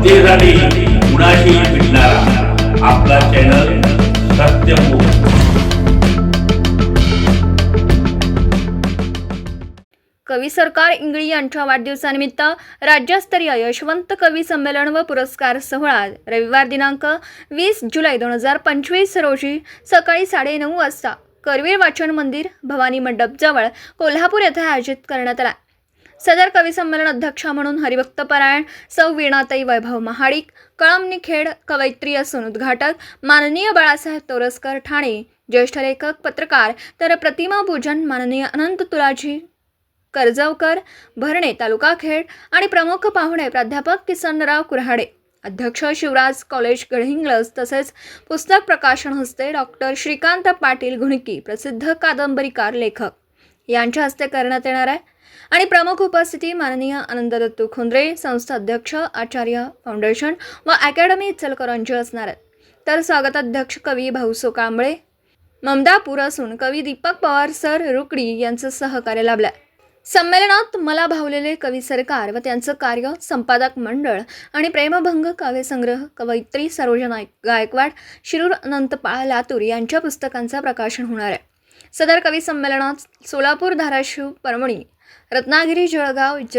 जनतेसाठी कुणाशी भेटणारा आपला चॅनल सत्यमुख कवी सरकार इंगळी यांच्या वाढदिवसानिमित्त राज्यस्तरीय यशवंत कवी संमेलन व पुरस्कार सोहळा रविवार दिनांक वीस जुलै दोन हजार पंचवीस रोजी सकाळी साडेनऊ वाजता. करवीर वाचन मंदिर भवानी मंडपजवळ कोल्हापूर येथे आयोजित करण्यात आला. सदर कवी संमेलन अध्यक्षा म्हणून हरिभक्त परायण सौ वीणाताई वैभव महाडिक कळमनी खेड कवयित्री असून उद्घाटक माननीय बाळासाहेब तोरसकर ठाणे ज्येष्ठ लेखक पत्रकार तर प्रतिमा पूजन माननीय अनंत तुलाजी कर्जवकर भरणे तालुका खेड आणि प्रमुख पाहुणे प्राध्यापक किसनराव कुऱ्हाडे. अध्यक्ष शिवराज कॉलेज गडहिंग्लज तसेच पुस्तक प्रकाशन हस्ते डॉक्टर श्रीकांत पाटील घुणकी प्रसिद्ध कादंबरीकार लेखक. यांच्या हस्ते करण्यात येणार आहे. आणि प्रमुख उपस्थिती माननीय आनंद दत्तू खुंद्रे संस्था अध्यक्ष आचार्य फाउंडेशन व अकॅडमी इचलकरंजी असणार आहेत. तर स्वागताध्यक्ष कवी भाऊसो कांबळे ममदापूर असून कवी दीपक पवार सर रुकडी यांचं सहकार्य लाभलं संमेलनात मला भावलेले कवी सरकार व त्यांचं कार्य संपादक मंडळ आणि प्रेमभंग काव्यसंग्रह कवयित्री सरोजना गायकवाड शिरूर अनंतपाळ लातूर यांच्या पुस्तकांचं प्रकाशन होणार आहे. सदर कवी संमेलनात सोलापूर धाराशिव परभणी रत्नागिरी जळगाव ज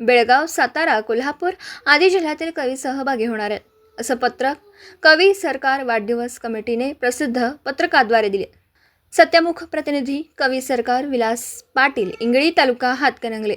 बेळगाव सातारा कोल्हापूर आदी जिल्ह्यातील कवी सहभागी होणार आहेत. असं पत्रक कवी सरकार वाढदिवस कमिटीने प्रसिद्ध पत्रकाद्वारे दिले. सत्यमुख प्रतिनिधी कवी सरकार विलास पाटील इंगळी तालुका हातकणंगले.